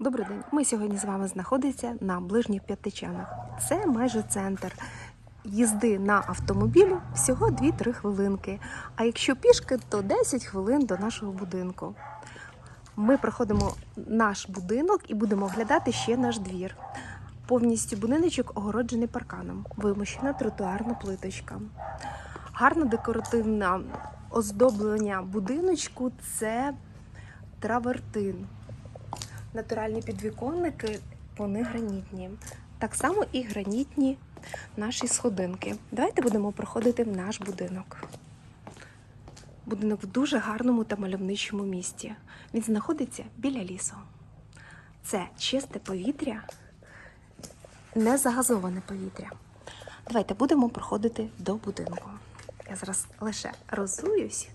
Добрий день. Ми сьогодні з вами знаходимося на ближніх п'ятичанах. Це майже центр. Їзди на автомобілі всього 2-3 хвилинки. А якщо пішки, то 10 хвилин до нашого будинку. Ми проходимо наш будинок і будемо оглядати ще наш двір. Повністю будиночок огороджений парканом, вимощена тротуарна плиточка. Гарне декоративне оздоблення будиночку це травертин. Натуральні підвіконники, вони гранітні. Так само і гранітні наші сходинки. Давайте будемо проходити в наш будинок. Будинок в дуже гарному та мальовничому місті. Він знаходиться біля лісу. Це чисте повітря, не загазоване повітря. Давайте будемо проходити до будинку. Я зараз лише розуюсь,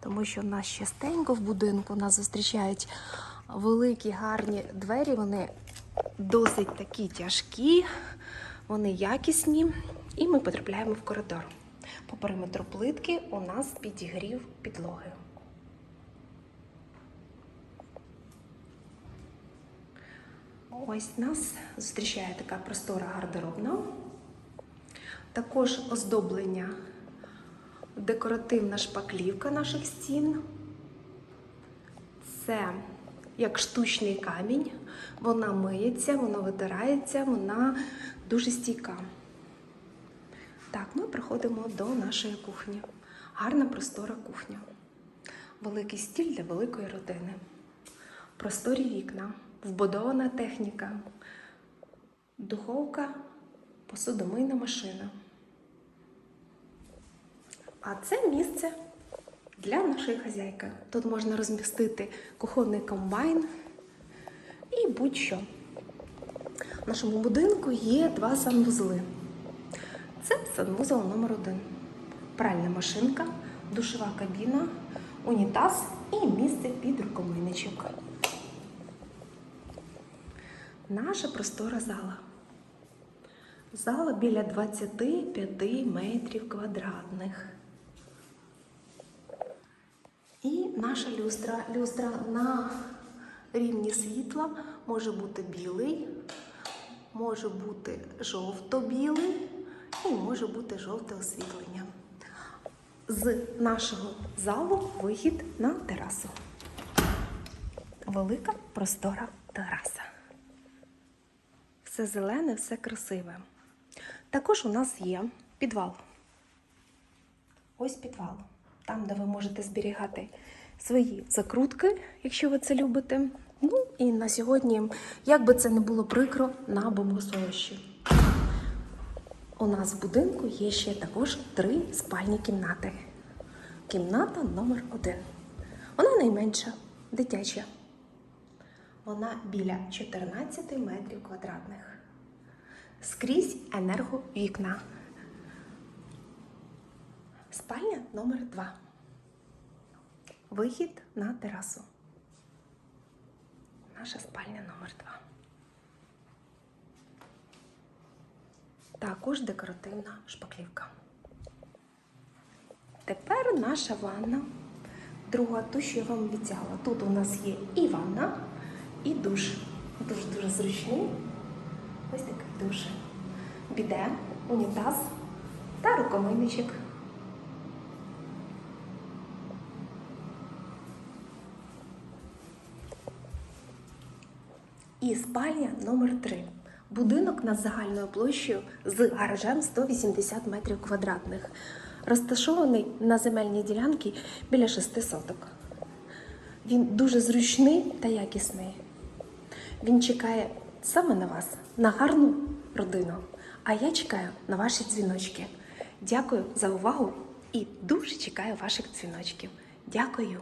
тому що нас частенько в будинку нас зустрічають великі гарні двері. Вони досить такі тяжкі, вони якісні, і ми потрапляємо в коридор. По периметру плитки у нас підігрів підлоги. Ось нас зустрічає така простора гардеробна. Також оздоблення, декоративна шпаклівка наших стін. Це як штучний камінь. Вона миється, вона витирається, вона дуже стійка. Так, ми приходимо до нашої кухні. Гарна простора кухня. Великий стіль для великої родини. Просторі вікна, вбудована техніка, духовка, посудомийна машина. А це місце для нашої хазяйки. Тут можна розмістити кухонний комбайн і будь-що. В нашому будинку є два санвузли. Це санвузол номер один. Пральна машинка, душова кабіна, унітаз і місце під рукомийничок. Наша простора зала. Зала біля 25 метрів квадратних. І наша люстра. Люстра на рівні світла може бути білий, може бути жовто-білий і може бути жовте освітлення. З нашого залу вихід на терасу. Велика простора тераса. Все зелене, все красиве. Також у нас є підвал. Ось підвал. Там, де ви можете зберігати свої закрутки, якщо ви це любите. Ну і на сьогодні, як би це не було прикро, на бомбосховищі. У нас в будинку є ще також три спальні кімнати. Кімната номер один. Вона найменша, дитяча. Вона біля 14 метрів квадратних. Скрізь енерговікна. Спальня номер 2 Вихід на терасу. Наша спальня номер 2 Також декоративна шпаклівка. Тепер наша ванна. Друга, ту, що я вам обіцяла. Тут у нас є і ванна, і душ. Дуже-дуже зручний. Ось такий душ. Біде, унітаз та рукомийничок. І спальня номер 3 Будинок над загальною площею з гаражем 180 метрів квадратних, розташований на земельній ділянці біля 6 соток. Він дуже зручний та якісний. Він чекає саме на вас, на гарну родину. А я чекаю на ваші дзвіночки. Дякую за увагу і дуже чекаю ваших дзвіночків. Дякую.